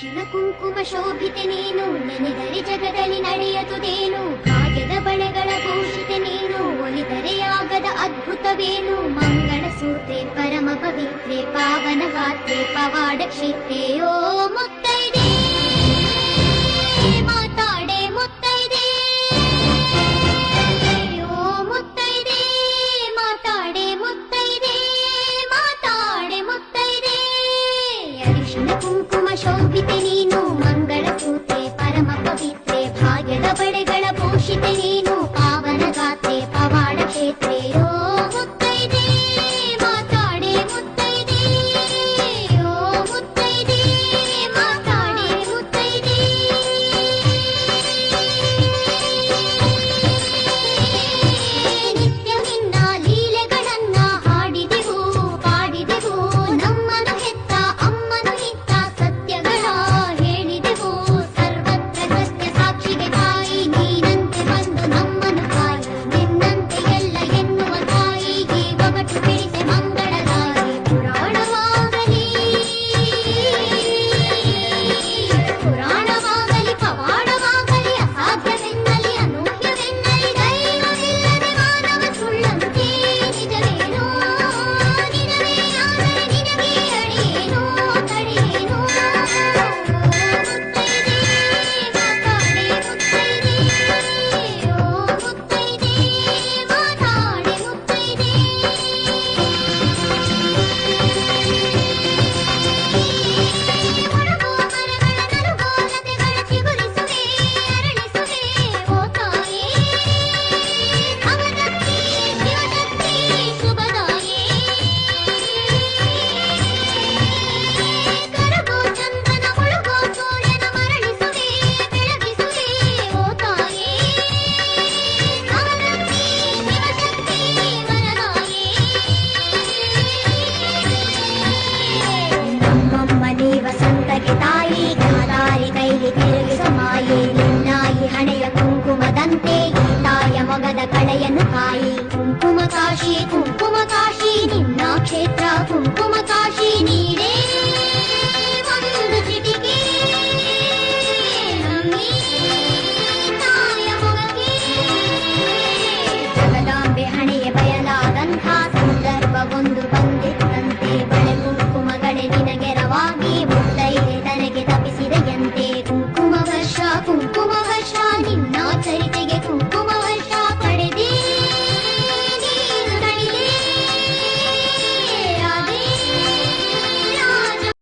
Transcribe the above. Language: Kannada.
ಅರಿಶಿನ ಕುಂಕುಮ ಶೋಭಿತೆ ನೀನು, ನೆನೆದರೆ ಜಗದಲ್ಲಿ ನಡೆಯದುದೇನು ಕಾಗದ ಬಳೆಗಳ ಘೋಷಿತೆ ನೀನು, ಒಲಿದರೆ ಆಗದ ಅದ್ಭುತವೇನು, ಮಂಗಳ ಸೂತ್ರೆ ಪರಮ ಪವಿತ್ರೆ, ಪಾವನ ಗಾತ್ರೆ, ಪವಾಡ ಕ್ಷೇತ್ರೆ, ಓ ಮುತ್ತೈದೆ Chóvite ni. 沙溪